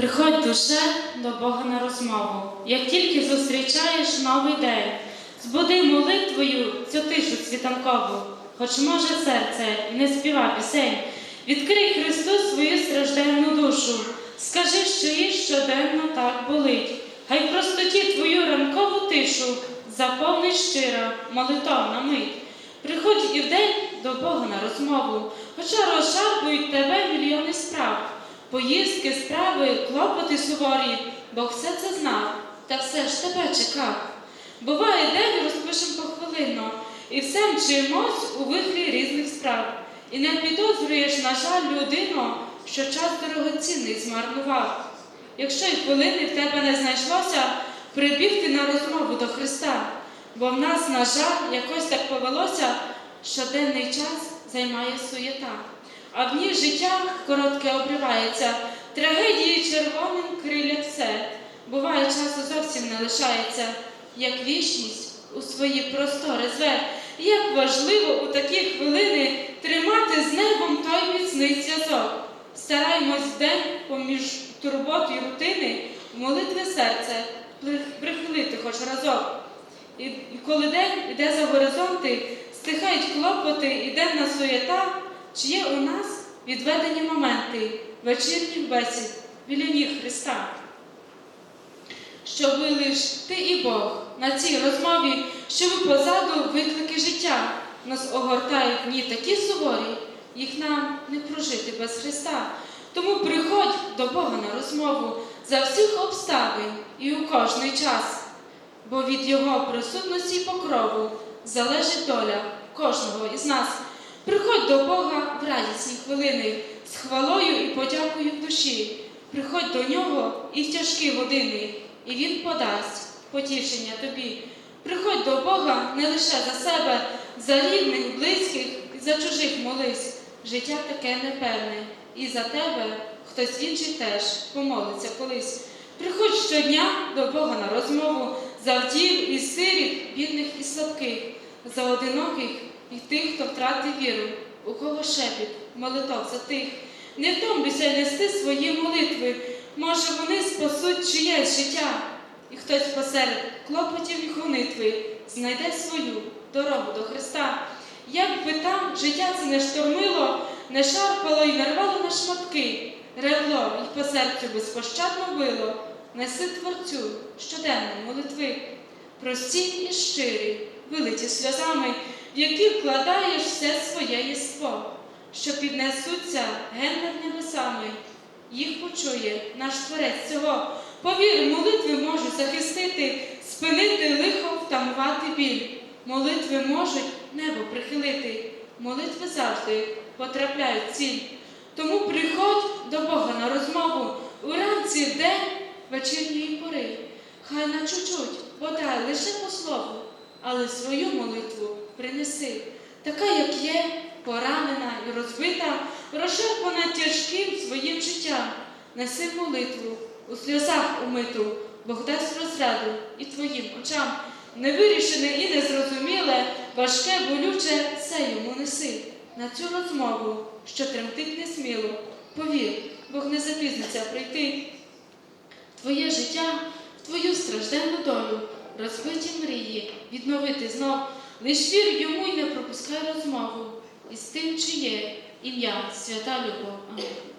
Приходь душе до Бога на розмову, як тільки зустрічаєш новий день, збуди молитвою цю тишу світанкову, хоч може серце і не співа пісень. Відкрий Христу свою стражденну душу, скажи, що їй щоденно так болить. Хай простоті твою ранкову тишу заповнить щира молитовна мить. Приходь і вдень до Бога на розмову, хоча розшарпують тебе мільйони справ. Поїздки, справи, клопоти суворі, Бог все це знав, та все ж тебе чекав. Буває, день розпишем похвилинно, і все мчимось у вихрі різних справ. І не підозрюєш, на жаль, людину, що час дорогоцінний змарнував. Якщо й хвилини в тебе не знайшлося, прибігти на розмову до Христа, бо в нас, на жаль, якось так повелося, що денний час займає суєта. А в ній життя коротке обривається, трагедії червоним крилять все. Буває, часу зовсім не лишається, як вічність у свої простори зве. Як важливо у такі хвилини тримати з небом той міцний зв'язок. Стараємось вдень поміж турбот і рутини в молитви серце при- прихилити хоч разок. І, коли день іде за горизонти, стихають клопоти і денна суєта, чи є у нас відведені моменти вечірніх бесід біля ніг Христа? Що ви лиш ти і Бог на цій розмові, що ви позаду виклики життя нас огортають дні такі суворі, їх нам не прожити без Христа. Тому приходь до Бога на розмову за всіх обставин і у кожний час, бо від Його присутності й покрову залежить доля кожного із нас. Приходь до Бога в радісні хвилини з хвалою і подякою в душі. Приходь до нього і тяжкі години, і Він подасть потішення тобі. Приходь до Бога не лише за себе, за рідних, близьких за чужих молись. Життя таке непевне, і за тебе хтось інший теж помолиться колись. Приходь щодня до Бога на розмову за вдів і сиріт, бідних і слабких, за одиноких і тих, хто втратив віру, у кого шепіт, молитов за тих. Не втомлюйся нести свої молитви, може вони спасуть чиєсь життя, і хтось посеред клопотів і хонитви знайде свою дорогу до Христа. Як би там життя це не штормило, не шарпало і не рвало на шматки, ревло і по серцю безпощадно било, неси Творцю щоденно молитви, прості і щирі, вилиті сльозами, в які вкладаєш все своє єство, що піднесуться ген над небесами. Їх почує наш творець цього. Повір, молитви можуть захистити, спинити лихо, втамувати біль. Молитви можуть небо прихилити. Молитви завжди потрапляють в ціль. Тому приходь до Бога на розмову уранці день вечірньої пори. Хай на чуть-чуть, бодай лише по слову, але свою молитву принеси, така, як є, поранена і розбита, розшарпана тяжким своїм життям. Неси молитву у сльозах умиту, Бог дасть розряду і твоїм очам. Невирішене і незрозуміле, важке, болюче, все йому неси. На цю розмову, що тремтить несміло, повір, Бог не запізниться прийти. Твоє життя, твою стражденну долю, розбиті мрії, відновити знов, лиш вір йому й не пропускай розмову із тим, чиє ім'я свята любов. Амінь.